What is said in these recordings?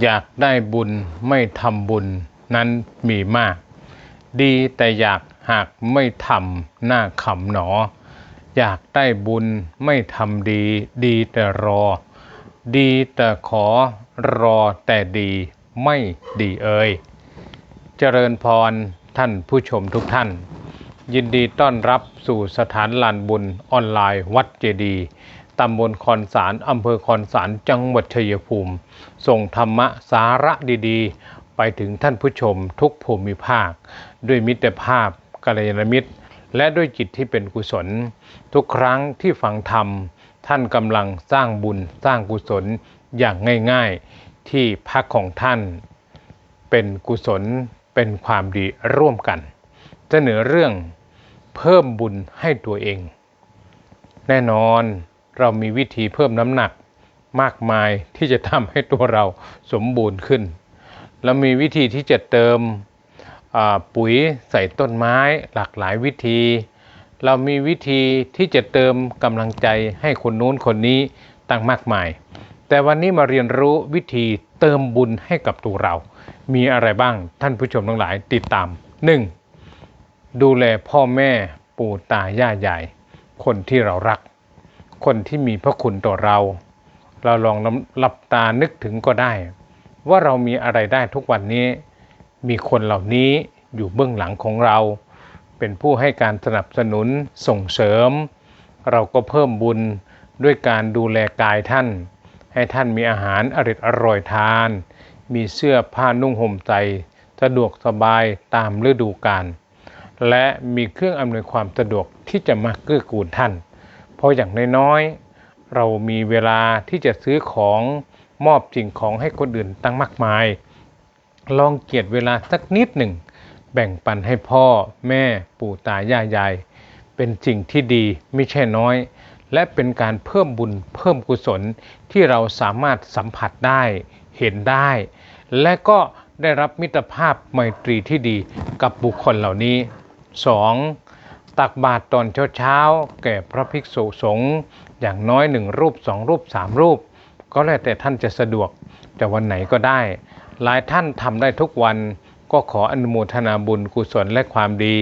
อยากได้บุญไม่ทำบุญนั้นมีมาก ดีแต่อยากหากไม่ทำหน้าขำหนอ อยากได้บุญไม่ทำดี ดีแต่รอ ดีแต่ขอรอแต่ดีไม่ดีเอ่ยเจริญพรท่านผู้ชมทุกท่าน ยินดีต้อนรับสู่สถานลานบุญออนไลน์วัดเจดีย์ ตำบลคอนสารอำเภอคอนสารจังหวัดชัยภูมิ ส่งธรรมะสาระดีๆ ไปถึงท่านผู้ชมทุกภูมิภาค ด้วยมิตรภาพกัลยาณมิตร และด้วยจิตที่เป็นกุศล ทุกครั้งที่ฟังธรรม ท่านกำลังสร้างบุญสร้างกุศลอย่างง่ายๆ ที่พักของท่าน เป็นกุศลเป็นความดีร่วมกัน เสนอเรื่องเพิ่มบุญให้ตัวเอง แน่นอน เรามีวิธีเพิ่มน้ำหนักมากมายที่จะทำให้ตัวเราสมบูรณ์ขึ้น เรามีวิธีที่จะเติมปุ๋ยใส่ต้นไม้หลากหลายวิธี เรามีวิธีที่จะเติมกำลังใจให้คนนู้นคนนี้ตั้งมากมาย แต่วันนี้มาเรียนรู้วิธีเติมบุญให้กับตัวเรา มีอะไรบ้างท่านผู้ชมทั้งหลายติดตาม 1. ดูแลพ่อแม่ปู่ตาย่ายายคนที่เรารัก คนที่มีพระคุณต่อเรา เราลองหลับตานึกถึงก็ได้ ว่าเรามีอะไรได้ทุกวันนี้ มีคนเหล่านี้อยู่เบื้องหลังของเรา เป็นผู้ให้การสนับสนุนส่งเสริม เราก็เพิ่มบุญด้วยการดูแลกายท่าน ให้ท่านมีอาหารอริดอร่อยทาน มีเสื้อผ้านุ่งห่มใจสะดวกสบายตามฤดูกาลและมีเครื่องอำนวยความสะดวกที่จะมาเกื้อกูลท่าน ราะอย่างน้อยๆ เรามีเวลาที่จะซื้อของมอบสิ่งของให้คนอื่นตั้งมากมาย ลองเกียรติเวลาสักนิดหนึ่ง แบ่งปันให้พ่อแม่ปู่ตายายยาย เป็นสิ่งที่ดีไม่ใช่น้อย และเป็นการเพิ่มบุญเพิ่มกุศลที่เราสามารถสัมผัสได้เห็นได้ และก็ได้รับมิตรภาพไมตรีที่ดีกับบุคคลเหล่านี้ 2. ตักบาตรตอนเช้าๆแก่พระภิกษุสงฆ์อย่างน้อยหนึ่งรูปสองรูปสามรูป ก็แล้วแต่ท่านจะสะดวกแต่วันไหนก็ได้ หลายท่านทำได้ทุกวันก็ขออนุโมทนาบุญกุศลและความดี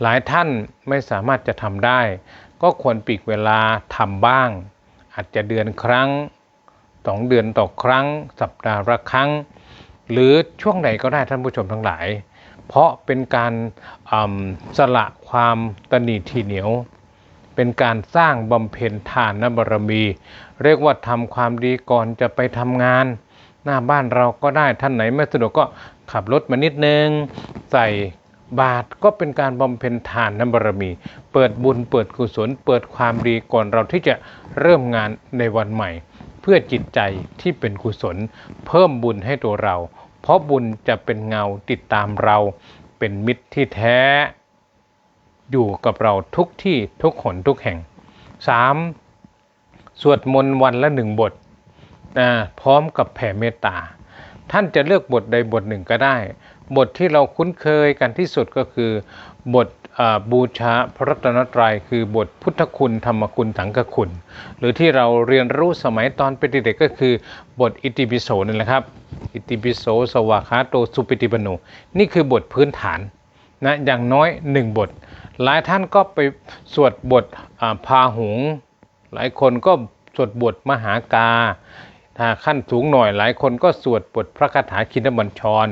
หลายท่านไม่สามารถจะทำได้ ก็ควรปีกเวลาทำบ้าง อาจจะเดือนครั้งสองเดือนต่อครั้ง สัปดาห์ละครั้ง หรือช่วงไหนก็ได้ท่านผู้ชมทั้งหลาย เพราะเป็นการสละความตนีทีเหนียว เป็นการสร้างบำเพ็ญทานบารมี เรียกว่าทำความดีก่อนจะไปทำงาน หน้าบ้านเราก็ได้ท่านไหนไม่สะดวกก็ขับรถมานิดนึง ใส่บาตรก็เป็นการบำเพ็ญทานน้ำบารมี เปิดบุญเปิดกุศล เปิดความดีก่อนเราที่จะเริ่มงานในวันใหม่ เพื่อจิตใจที่เป็นกุศล เพิ่มบุญให้ตัวเรา เพราะบุญจะเป็นเงาติดตามเรา เป็นมิตรที่แท้ อยู่กับเราทุกที่ทุกหนทุกแห่ง 3. สวดมนต์วันละหนึ่งบทพร้อมกับแผ่เมตตา ท่านจะเลือกบทใดบทหนึ่งก็ได้ บทที่เราคุ้นเคยกันที่สุดก็คือบท บูชาพระรัตนตรัยคือบทพุทธคุณธรรมคุณสังฆคุณ หรือที่เราเรียนรู้สมัยตอนเป็นเด็กก็คือบทอิติปิโสนั่แหละครับ อิติปิโสสวากขาโตสุปิฏิปโนนี่คือบทพื้นฐานนะอย่างน้อยหนึ่งบท หลายท่านก็ไปสวดบทพาหุง หลายคนก็สวดบทมหากา ถ้าขั้นสูงหน่อยหลายคนก็สวดบทพระคาถาคินบัญชร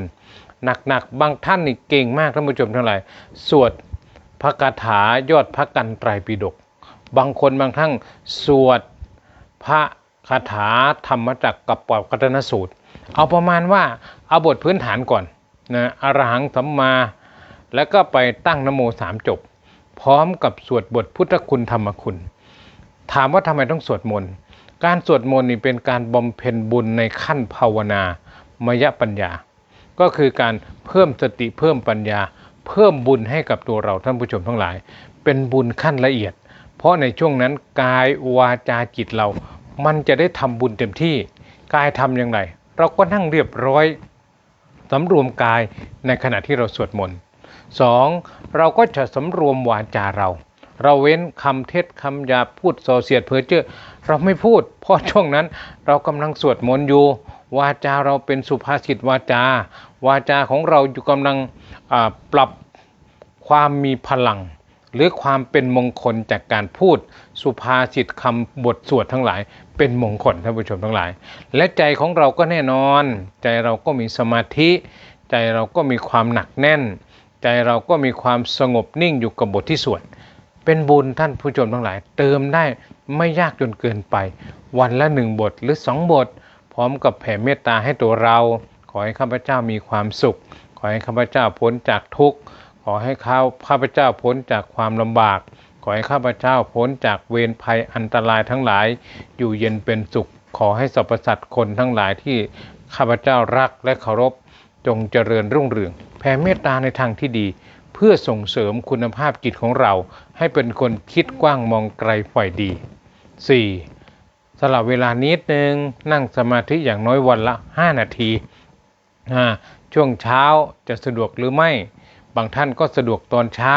หนักๆบางท่านนี่เก่งมากท่านผู้ชมทั้งหลายสวด พระคาถายอดพระกันไตรปิฎกบางคนบางท่านสวดพระคาถาธรรมจักรกับปอบกัตนสูตร เอาประมาณว่าเอาบทพื้นฐานก่อนนะอรหังสัมมา แล้วก็ไปตั้งนโมสามจบ พร้อมกับสวดบทพุทธคุณธรรมคุณ ถามว่าทำไมต้องสวดมนต์การสวดมนต์นี่เป็นการบำเพ็ญบุญในขั้นภาวนามยปัญญา ก็คือการเพิ่มสติเพิ่มปัญญา เพิ่มบุญให้กับตัวเราท่านผู้ชมทั้งหลาย เป็นบุญขั้นละเอียด เพราะในช่วงนั้นกายวาจาจิตเรา มันจะได้ทำบุญเต็มที่ กายทำอย่างไร เราก็นั่งเรียบร้อยสำรวมกายในขณะที่เราสวดมนต์สองเราก็จะสำรวมวาจาเรา เราเว้นคำเท็จคำหยาพูดโซเสียดเพ้อเจ้อเราไม่พูด เพราะช่วงนั้นเรากำลังสวดมนต์อยู่ วาจาเราเป็นสุภาษิตวาจา วาจาของเราอยู่กำลังปรับความมีพลัง หรือความเป็นมงคลจากการพูดสุภาษิตคำบทสวดทั้งหลาย เป็นมงคลท่านผู้ชมทั้งหลาย และใจของเราก็แน่นอน ใจเราก็มีสมาธิ ใจเราก็มีความหนักแน่น ใจเราก็มีความสงบนิ่งอยู่กับบทที่สวดเป็นบุญท่านผู้ชมทั้งหลาย เติมได้ไม่ยากจนเกินไป วันละหนึ่งบทหรือสองบท พร้อมกับแผ่เมตตาให้ตัวเรา ขอให้ข้าพเจ้ามีความสุข ขอให้ข้าพเจ้าพ้นจากทุกข์ ขอให้ข้าข้าพเจ้าพ้นจากความลำบาก ขอให้ข้าพเจ้าพ้นจากเวรภัยอันตรายทั้งหลาย อยู่เย็นเป็นสุข ขอให้สรรพสัตว์คนทั้งหลายที่ข้าพเจ้ารักและเคารพ จงเจริญรุ่งเรือง แผ่เมตตาในทางที่ดีเพื่อส่งเสริมคุณภาพจิตของเรา ให้เป็นคนคิดกว้างมองไกลฝ่ายดี 4. สลับเวลานิดนึงนั่งสมาธิอย่างน้อยวันละ 5 นาทีช่วงเช้าจะสะดวกหรือไม่ บางท่านก็สะดวกตอนเช้า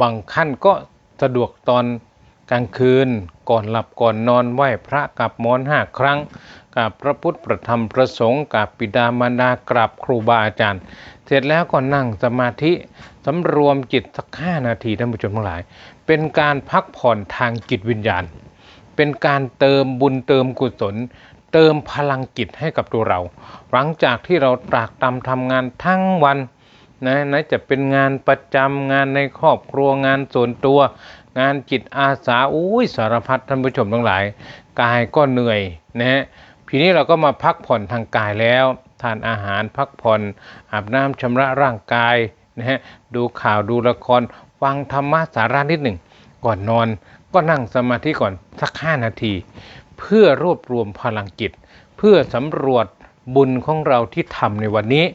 บางท่านก็สะดวกตอนกลางคืน ก่อนหลับก่อนนอนไหว้พระกับมอนห้าครั้งกับพระพุทธประธรรมประสงค์กับปิดามารดากราบครูบาอาจารย์ เสร็จแล้วก็นั่งสมาธิสำรวมจิตสักห้านาทีท่านผู้ชมทั้งหลาย เป็นการพักผ่อนทางจิตวิญญาณ เป็นการเติมบุญเติมกุศล เติมพลังจิตให้กับตัวเรา หลังจากที่เราตรากตำทำงานทั้งวันนะนะจะเป็นงานประจำงานในครอบครัวงานส่วนตัว งานจิตอาสาอุ้ยสารพัดท่านผู้ชมทั้งหลาย กายก็เหนื่อยนะฮะทีนี้เราก็มาพักผ่อนทางกายแล้วทานอาหารพักผ่อน อาบน้ำชำระร่างกายนะฮะดูข่าวดูละครฟังธรรมะสาระนิดหนึ่ง ก่อนนอน ก็นั่งสมาธิก่อนสักห้านาที เพื่อรวบรวมพลังจิต เพื่อสำรวจบุญของเราที่ทำในวันนี้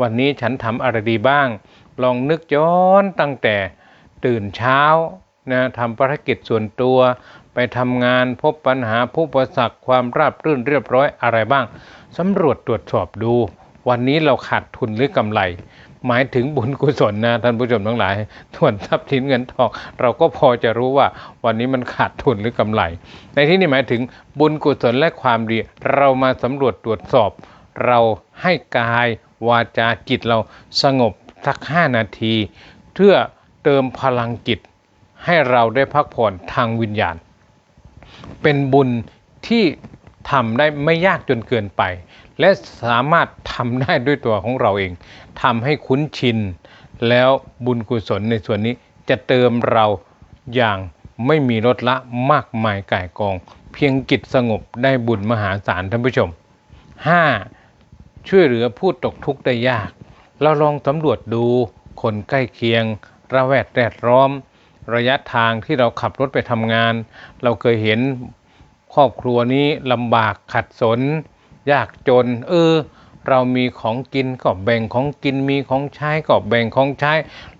วันนี้ฉันทำอะไรดีบ้าง ลองนึกย้อนตั้งแต่ตื่นเช้านะทำภารกิจส่วนตัว ไปทำงานพบปัญหาผู้ประสักความราบรื่นเรียบร้อยอะไรบ้างสำรวจตรวจสอบดู วันนี้เราขาดทุนหรือกำไร หมายถึงบุญกุศลนะท่านผู้ชมทั้งหลายส่วนทรัพย์สินเงินทอง เราก็พอจะรู้ว่าวันนี้มันขาดทุนหรือกำไร ในที่นี้หมายถึงบุญกุศลและความดี เรามาสำรวจตรวจสอบ เราให้กายวาจาจิตเราสงบสักห้านาที เพื่อเติมพลังจิตให้เราได้พักผ่อนทางวิญญาณ เป็นบุญที่ทำได้ไม่ยากจนเกินไป และสามารถทำได้ด้วยตัวของเราเองทำให้คุ้นชิน แล้วบุญกุศลในส่วนนี้จะเติมเราอย่างไม่มีลดละมากมายก่ายกอง เพียงกิจสงบได้บุญมหาศาลท่านผู้ชม 5. ช่วยเหลือผู้ตกทุกข์ได้ยาก เราลองสำรวจดูคนใกล้เคียง ระแวดแวดล้อม ระยะทางที่เราขับรถไปทำงาน เราเคยเห็นครอบครัวนี้ลำบากขัดสน ยากจน เออ เรามีของกินก็แบ่งของกินมีของใช้ก็แบ่งของใช้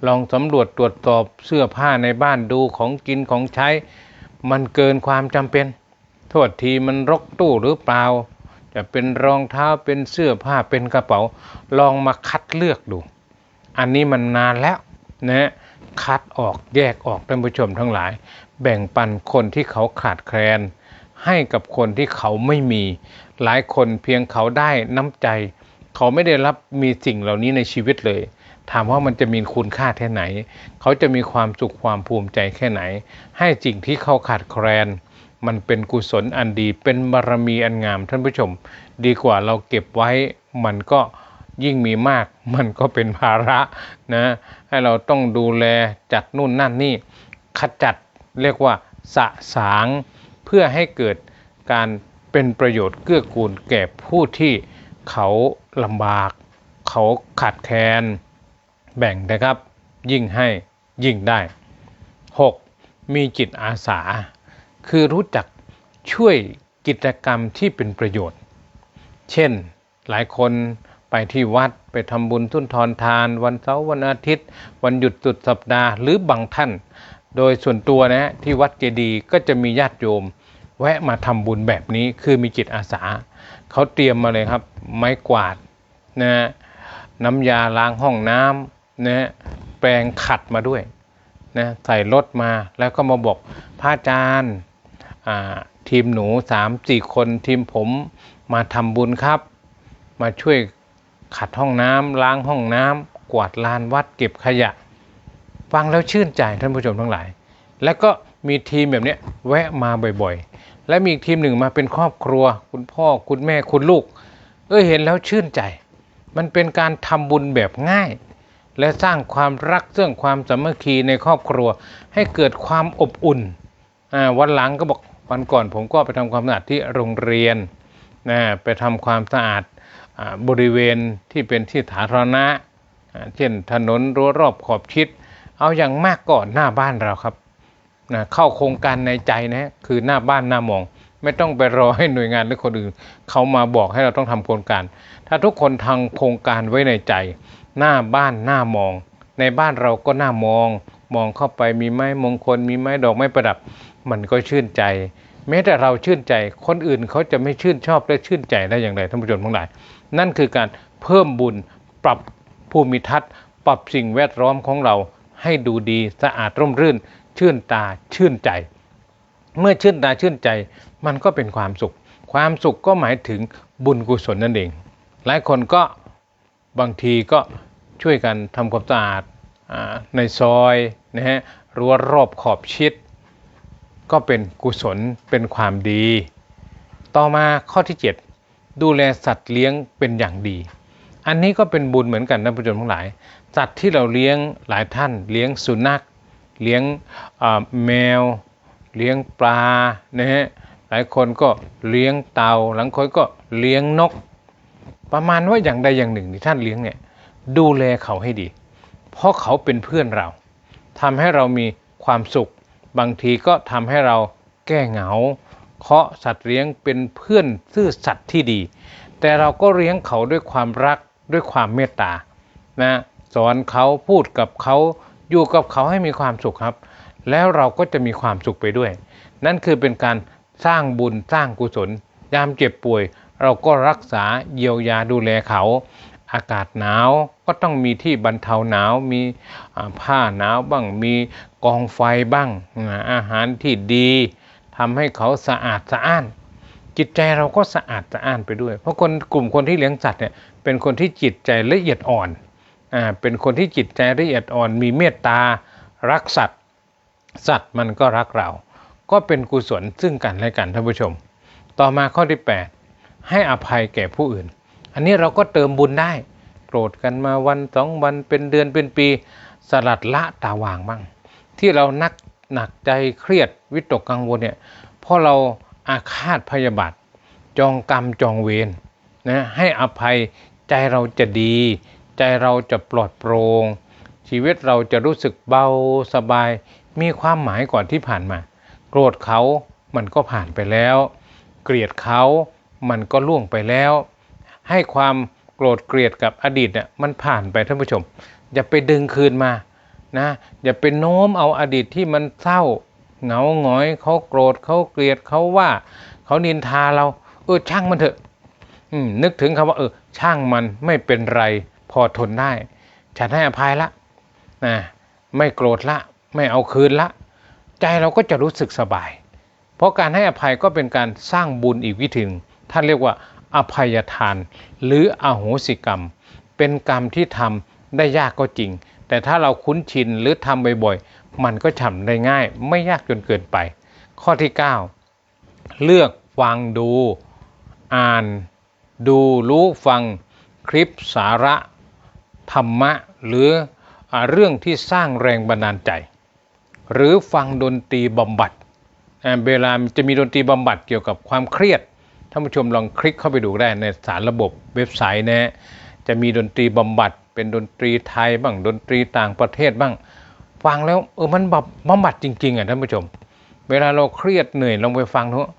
ลองสำรวจตรวจสอบเสื้อผ้าในบ้านดูของกินของใช้ มันเกินความจำเป็น โทษทีมันรกตู้หรือเปล่า จะเป็นรองเท้าเป็นเสื้อผ้าเป็นกระเป๋า ลองมาคัดเลือกดู อันนี้มันนานแล้วนะคัดออกแยกออกท่านผู้ชมทั้งหลาย แบ่งปันคนที่เขาขาดแคลนให้กับคนที่เขาไม่มี หลายคนเพียงเขาได้น้ำใจ เขาไม่ได้รับมีสิ่งเหล่านี้ในชีวิตเลย ถามว่ามันจะมีคุณค่าแค่ไหน เขาจะมีความสุขความภูมิใจแค่ไหน ให้สิ่งที่เขาขาดแคลน มันเป็นกุศลอันดี เป็นบารมีอันงามท่านผู้ชม ดีกว่าเราเก็บไว้ มันก็ยิ่งมีมาก มันก็เป็นภาระนะ ให้เราต้องดูแลจัดนู่นนั่นนี่ ขจัดเรียกว่าสะสางเพื่อให้เกิดการ เป็นประโยชน์เกื้อกูลแก่ผู้ที่เขาลำบาก เขาขาดแคลนแบ่งนะครับ ยิ่งให้ยิ่งได้ 6. มีจิตอาสา คือรู้จักช่วยกิจกรรมที่เป็นประโยชน์ เช่นหลายคนไปที่วัดไปทำบุญทุนทอนทาน วันเสาร์วันอาทิตย์ วันหยุดสุดสัปดาห์หรือบางท่าน โดยส่วนตัวนะที่วัดเจดีย์ก็จะมีญาติโยม แวะมาทำบุญแบบนี้คือมีจิตอาสาเขาเตรียมมาเลยครับ ไม้กวาดนะน้ำยาล้างห้องน้ำนะแปรงขัดมาด้วยนะใส่รถมาแล้วก็มาบอกพระอาจารย์อ่าทีมหนูสามสี่คนทีมผมมาทำบุญครับ มาช่วยขัดห้องน้ำล้างห้องน้ำกวาดลานวัดเก็บขยะ ฟังแล้วชื่นใจท่านผู้ชมทั้งหลาย แล้วก็มีทีมแบบนี้แวะมาบ่อย และมีอีกทีมหนึ่งมาเป็นครอบครัว คุณพ่อคุณแม่คุณลูก เออเห็นแล้วชื่นใจ มันเป็นการทำบุญแบบง่าย และสร้างความรักเรื่องความสามัคคีในครอบครัว ให้เกิดความอบอุ่นวันหลังก็บอกวันก่อนผมก็ไปทำความสะอาดที่โรงเรียนนะไปทำความสะอาดอบริเวณที่เป็นที่สาธารณะ เช่นถนนรั้วรอบขอบชิด เอาอย่างมากก็หน้าบ้านเราครับ นะเข้าโครงการในใจนะคือหน้าบ้านหน้ามอง ไม่ต้องไปรอให้หน่วยงานหรือคนอื่นเขามาบอกให้เราต้องทำโครงการ ถ้าทุกคนทำโครงการไว้ในใจ หน้าบ้านหน้ามอง ในบ้านเราก็หน้ามอง มองเข้าไปมีไม้มงคล มีไม้ดอกไม้ประดับ มันก็ชื่นใจแม้แต่เราชื่นใจคนอื่นเขาจะไม่ชื่นชอบและชื่นใจได้อย่างไรท่านผู้ชมทั้งหลาย นั่นคือการเพิ่มบุญปรับภูมิทัศน์ ปรับสิ่งแวดล้อมของเราให้ดูดีสะอาดร่มรื่น ชื่นตาชื่นใจ เมื่อชื่นตาชื่นใจ มันก็เป็นความสุข ความสุขก็หมายถึงบุญกุศลนั่นเอง หลายคนก็บางทีก็ช่วยกันทำความสะอาดในซอยนะฮะรั้วรอบขอบชิด ก็เป็นกุศลเป็นความดี ต่อมาข้อที่ 7 ดูแลสัตว์เลี้ยงเป็นอย่างดี อันนี้ก็เป็นบุญเหมือนกันนะผู้ชมทั้งหลาย สัตว์ที่เราเลี้ยงหลายท่านเลี้ยงสุนัข เลี้ยงแมว เลี้ยงปลานะฮะหลายคนก็เลี้ยงเต่าหลังคนก็เลี้ยงนก ประมาณว่าอย่างใดอย่างหนึ่งที่ท่านเลี้ยงเนี่ยดูแลเขาให้ดี เพราะเขาเป็นเพื่อนเราทำให้เรามีความสุข บางทีก็ทำให้เราแก้เหงา เพราะสัตว์เลี้ยงเป็นเพื่อนซื่อสัตย์ที่ดี แต่เราก็เลี้ยงเขาด้วยความรักด้วยความเมตตานะสอนเขาพูดกับเขา อยู่กับเขาให้มีความสุขครับ แล้วเราก็จะมีความสุขไปด้วย นั่นคือเป็นการสร้างบุญสร้างกุศล ยามเจ็บป่วย เราก็รักษาเยียวยาดูแลเขา อากาศหนาวก็ต้องมีที่บรรเทาหนาวมีผ้าหนาวบ้างมีกองไฟบ้างอาอาหารที่ดีทำให้เขาสะอาดสะอ้านจิตใจเราก็สะอาดสะอ้านไปด้วย เพราะคนกลุ่มคนที่เลี้ยงสัตว์เนี่ยเป็นคนที่จิตใจละเอียดอ่อน อ่าเป็นคนที่จิตใจละเอียดอ่อนมีเมตตารักสัตว์สัตว์มันก็รักเรา ก็เป็นกุศลซึ่งกันและกันท่านผู้ชม ต่อมาข้อที่ 8 ให้อภัยแก่ผู้อื่น อันนี้เราก็เติมบุญได้ โกรธกันมาวันสองวันเป็นเดือนเป็นปี สลัดละตาวางบ้าง ที่เรานักหนักใจเครียดวิตกกังวลเนี่ยพราะเราอาฆาตพยาบาทจองกรรมจองเวรนะให้อภัยใจเราจะดี ใจเราจะปลอดโปรง่งชีวิตเราจะรู้สึกเบาสบาย มีความหมายก่อนที่ผ่านมา โกรธเขามันก็ผ่านไปแล้ว เกลียดเขามันก็ล่วงไปแล้ว ให้ความโกรธเกลียดกับอดีตเนี่ยมันผ่านไปท่านผู้ชม อย่าไปดึงคืนมานะอย่าไปโน้มเอาอดีตที่มันเศร้าเหงาหงอยเขาโกรธเขาเกลียดเขาว่าเขานินทาเรา เออช่างมันเถอะอนึกถึงคำว่า เออช่างมันไม่เป็นไร พอทนได้ ฉันให้อภัยละนะไม่โกรธละ ไม่เอาคืนละ ใจเราก็จะรู้สึกสบาย เพราะการให้อภัยก็เป็นการสร้างบุญอีกวิธีนึงท่านเรียกว่าอภัยทาน หรืออโหสิกรรม เป็นกรรมที่ทำได้ยากก็จริง แต่ถ้าเราคุ้นชินหรือทำบ่อยๆ มันก็ทำได้ง่าย ไม่ยากจนเกินไป ข้อที่ 9 เลือกฟังดู อ่าน ดูรู้ฟัง คลิปสาระ ธรรมะหรืออเรื่องที่สร้างแรงบันดาลใจ หรือฟังดนตรีบำบัดเวลาจะมีดนตรีบำบัดเกี่ยวกับความเครียดท่านผู้ชมลองคลิกเข้าไปดูได้ในสารระบบเว็บไซต์นะฮะจะมีดนตรีบำบัดเป็นดนตรีไทยบ้างดนตรีต่างประเทศบ้างฟังแล้วเออมันแบบบำบัดจริงๆอะท่านผู้ชม เวลาเราเครียดเหนื่อยลองไปฟังเถอะ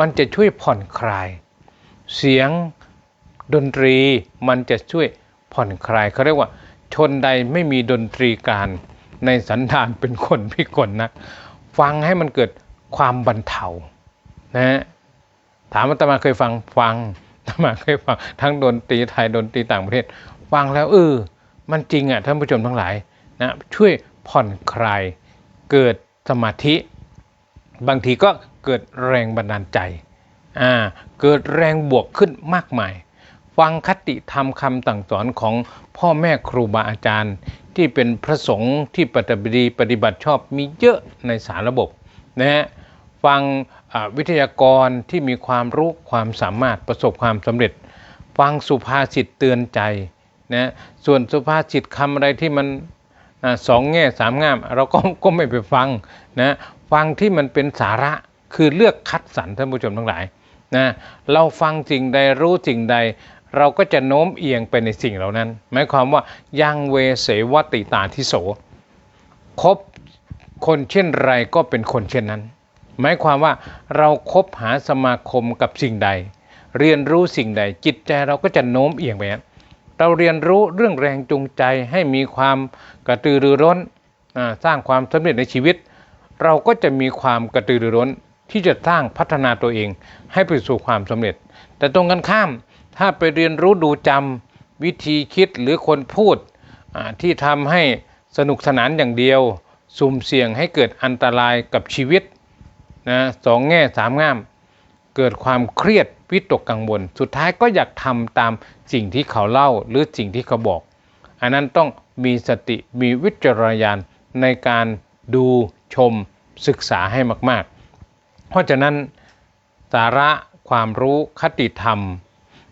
มันจะช่วยผ่อนคลาย เสียงดนตรีมันจะช่วย ผ่อนคลายเขาเรียกว่า ชนใดไม่มีดนตรีการในสันดานเป็นคนพิกลนะฟังให้มันเกิดความบรรเทานะฮะถามว่าตมาเคยฟังฟังตมาเคยฟังทั้งดนตรีไทยดนตรีต่างประเทศ ฟังแล้วเออมันจริงอะท่านผู้ชมทั้งหลายนะช่วยผ่อนคลายเกิดสมาธิ บางทีก็เกิดแรงบันดาลใจอ่าเกิดแรงบวกขึ้นมากมาย ฟังคติธรรมคำต่างสอนของพ่อแม่ครูบาอาจารย์ ที่เป็นพระสงฆ์ที่ปฏิบัติดีปฏิบัติชอบมีเยอะในสารระบบนะฮะฟังวิทยากรที่มีความรู้ความสามารถประสบความสำเร็จ ฟังสุภาษิตเตือนใจนะส่วนสุภาษิตคำอะไรที่มันอสองแง่สามงาม เราก็ก็ไม่ไปฟังนะฟังที่มันเป็นสาระคือเลือกคัดสรรท่านผู้ชมทั้งหลายนะเราฟังสิ่งใดรู้สิ่งใด เราก็จะโน้มเอียงไปในสิ่งเหล่านั้น หมายความว่ายังเวเสวติตาทิโสคบคนเช่นไรก็เป็นคนเช่นนั้น หมายความว่าเราคบหาสมาคมกับสิ่งใด เรียนรู้สิ่งใด จิตใจเราก็จะโน้มเอียงไปนั้นเราเรียนรู้เรื่องแรงจูงใจให้มีความกระตือรือร้นสร้างความสำเร็จในชีวิต เราก็จะมีความกระตือรือร้นที่จะสร้างพัฒนาตัวเองให้ไปสู่ความสำเร็จ แต่ตรงกันข้าม ถ้าไปเรียนรู้ดูจำวิธีคิดหรือคนพูดที่ทำให้สนุกสนานอย่างเดียว สุ่มเสี่ยงให้เกิดอันตรายกับชีวิตนะสองแง่สามง่าม เกิดความเครียดวิตกกังวล สุดท้ายก็อยากทำตามสิ่งที่เขาเล่าหรือสิ่งที่เขาบอก อันนั้นต้องมีสติมีวิจารณญาณในการดูชมศึกษาให้มาก ๆ เพราะฉะนั้นสาระความรู้คติธรรม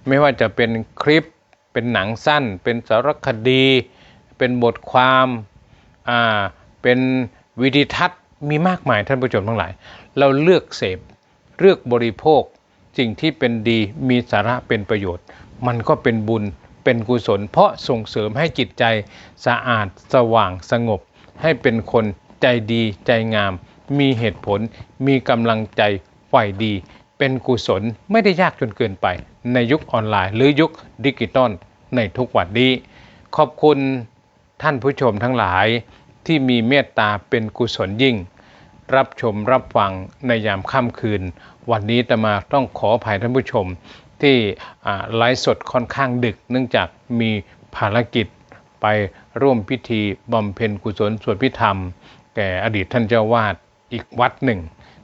ไม่ว่าจะเป็นคลิป เป็นหนังสั้น เป็นสารคดี เป็นบทความอ่าเป็นวิดีทัศน์มีมากมายท่านผู้ชมทั้งหลาย เราเลือกเสพเลือกบริโภคสิ่งที่เป็นดีมีสาระเป็นประโยชน์ มันก็เป็นบุญเป็นกุศล เพราะส่งเสริมให้จิตใจสะอาดสว่างสงบ ให้เป็นคนใจดีใจงาม มีเหตุผล มีกำลังใจฝ่ายดี เป็นกุศลไม่ได้ยากจนเกินไป ในยุคออนไลน์ หรือยุคดิจิตอลในทุกวันนี้ ขอบคุณท่านผู้ชมทั้งหลายที่มีเมตตาเป็นกุศลยิ่ง รับชมรับฟังในยามค่ำคืน วันนี้ตมาต้องขออภัยท่านผู้ชมที่ไลฟ์สดค่อนข้างดึก เนื่องจากมีภารกิจไปร่วมพิธีบำเพ็ญกุศลสวดพิธรรม แก่อดีตท่านเจ้าวาดอีกวัดหนึ่ง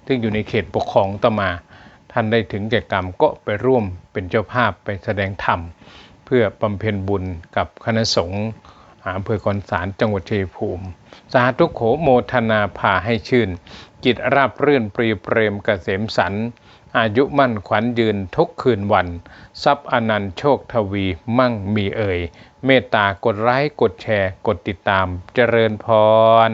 ซึ่งอยู่ในเขตปกครองตมา ท่านได้ถึงแก่กรรมก็ไปร่วมเป็นเจ้าภาพไปแสดงธรรม เพื่อบำเพ็ญบุญกับคณะสงฆ์อำเภอคอนสารจังหวัดชัยภูมิ สาธุโขโมทนาพาให้ชื่น จิตราบรื่นปรีเปรมกเกษมสันอายุมั่นขวัญยืนทุกคืนวัน ทรัพย์อนันต์โชคทวีมั่งมีเอ่ย เมตตากดไลค์กดแชร์ กดติดตามเจริญพร